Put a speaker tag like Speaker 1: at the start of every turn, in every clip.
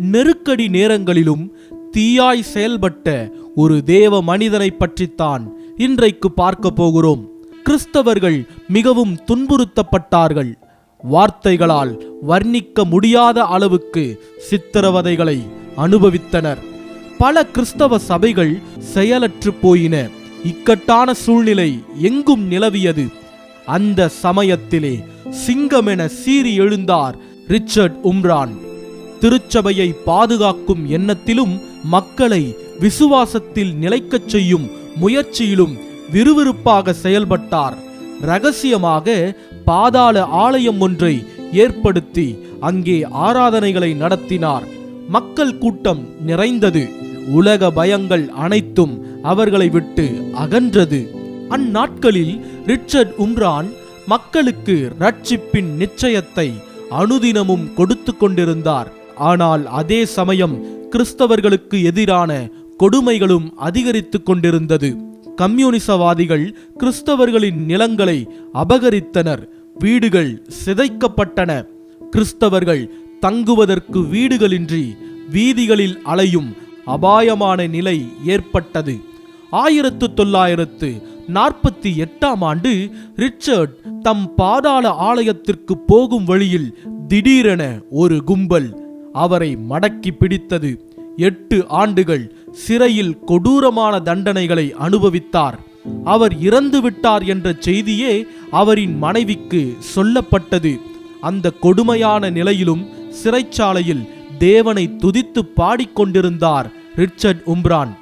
Speaker 1: நெருக்கடி நேரங்களிலும் தீயாய் செயல்பட்ட ஒரு தேவ மனிதனை பற்றித்தான் இன்றைக்கு பார்க்க போகிறோம். கிறிஸ்தவர்கள் மிகவும் துன்புறுத்தப்பட்டார்கள். வார்த்தைகளால் வர்ணிக்க முடியாத அளவுக்கு சித்திரவதைகளை அனுபவித்தனர். பல கிறிஸ்தவ சபைகள் செயலற்று போயின. இக்கட்டான சூழ்நிலை எங்கும் நிலவியது. அந்த சமயத்திலே சிங்கமென சீறி எழுந்தார் ரிச்சர்ட் உம்ரான். திருச்சபையை பாதுகாக்கும் எண்ணத்திலும் மக்களை விசுவாசத்தில் நிலைக்கச் செய்யும் முயற்சியிலும் விறுவிறுப்பாக செயல்பட்டார். ரகசியமாக பாதாள ஆலயம் ஒன்றை ஏற்படுத்தி அங்கே ஆராதனைகளை நடத்தினார். மக்கள் கூட்டம் நிறைந்தது. உலக பயங்கள் அனைத்தும் அவர்களை விட்டு அகன்றது. அந்நாட்களில் ரிச்சர்ட் உம்ரான் மக்களுக்கு ரட்சிப்பின் நிச்சயத்தை அனுதினமும் கொடுத்து கொண்டிருந்தார். ஆனால் அதே சமயம் கிறிஸ்தவர்களுக்கு எதிரான கொடுமைகளும் அதிகரித்துக் கொண்டிருந்தது. கம்யூனிசவாதிகள் கிறிஸ்தவர்களின் நிலங்களை அபகரித்தனர். வீடுகள் சிதைக்கப்பட்டன. கிறிஸ்தவர்கள் தங்குவதற்கு வீடுகளின்றி வீதிகளில் அலையும் அபாயமான நிலை ஏற்பட்டது. ஆயிரத்து தொள்ளாயிரத்து நாற்பத்தி எட்டாம் ஆண்டு ரிச்சர்ட் தம் பாதாள ஆலயத்திற்கு போகும் வழியில் திடீரென ஒரு கும்பல் அவரை மடக்கி பிடித்தது. எட்டு ஆண்டுகள் சிறையில் கொடூரமான தண்டனைகளை அனுபவித்தார். அவர் இறந்து விட்டார் என்ற செய்தியே அவரின் மனைவிக்கு சொல்லப்பட்டது. அந்த கொடுமையான நிலையிலும் சிறைச்சாலையில் தேவனை துதித்து பாடிக்கொண்டிருந்தார் ரிச்சர்ட் உம்ரான்.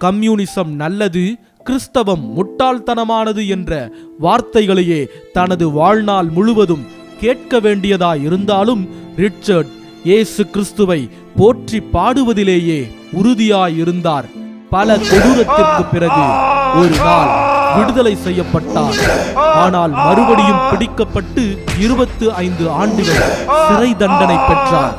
Speaker 1: கம்யூனிசம் நல்லது கிறிஸ்தவம் முட்டாள்தனமானது என்ற வார்த்தைகளையே தனது வாழ்நாள் முழுவதும் கேட்க வேண்டியதாய் இருந்தாலும் ரிச்சர்ட் இயேசு கிறிஸ்துவை போற்றி பாடுவதிலேயே உறுதியாயிருந்தார். பல கொடூரத்திற்கு பிறகு ஒரு நாள் விடுதலை செய்யப்பட்டார். ஆனால் மறுபடியும் பிடிக்கப்பட்டு இருபத்து ஐந்து ஆண்டுகள் சிறை தண்டனை பெற்றார்.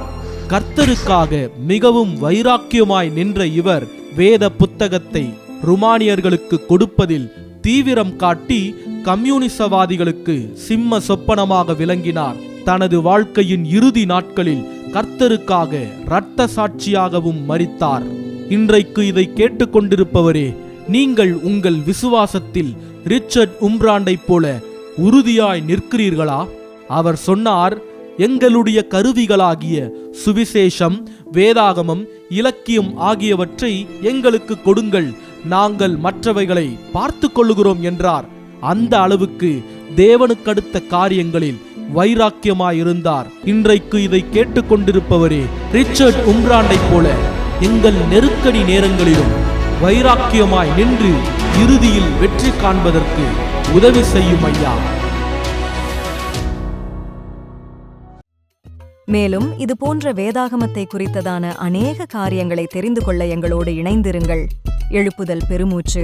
Speaker 1: கர்த்தருக்காக மிகவும் வைராக்கியமாய் நின்ற இவர் வேத புத்தகத்தை ருமானியர்களுக்கு கொடுப்பதில் தீவிரம் காட்டி கம்யூனிசவாதிகளுக்கு சிம்ம சொப்பனமாக விளங்கினார். தனது வாழ்க்கையின் இறுதி நாட்களில் கர்த்தருக்காக இரத்த சாட்சியாகவும் மறித்தார் இன்றைக்கு இதை கேட்டுக்கொண்டிருப்பவரே நீங்கள் உங்கள் விசுவாசத்தில் ரிச்சர்ட் உம்ராண்டைப் போல உறுதியாய் நிற்கிறீர்களா? அவர் சொன்னார் எங்களுடைய கருவிகளாகிய சுவிசேஷம் வேதாகமம் இலக்கியம் ஆகியவற்றை எங்களுக்கு கொடுங்கள். நாங்கள் மற்றவைகளை பார்த்து கொள்ளுகிறோம் என்றார். அந்த அளவுக்கு தேவனுக்கடுத்த காரியங்களில் வைராக்கியமாயிருந்தார். இன்றைக்கு இதை கேட்டுக்கொண்டிருப்பவரே ரிச்சர்ட் உம்ராண்டைப் போல எங்கள் நெருக்கடி நேரங்களிலும் வைராக்கியமாய் நின்று இறுதியில் வெற்றி காண்பதற்கு உதவி செய்யும் ஐயா.
Speaker 2: மேலும் இது போன்ற வேதாகமத்தை குறித்ததான அநேக காரியங்களை தெரிந்து கொள்ள எங்களோடு இணைந்திருங்கள். எழுப்புதல் பெருமூச்சு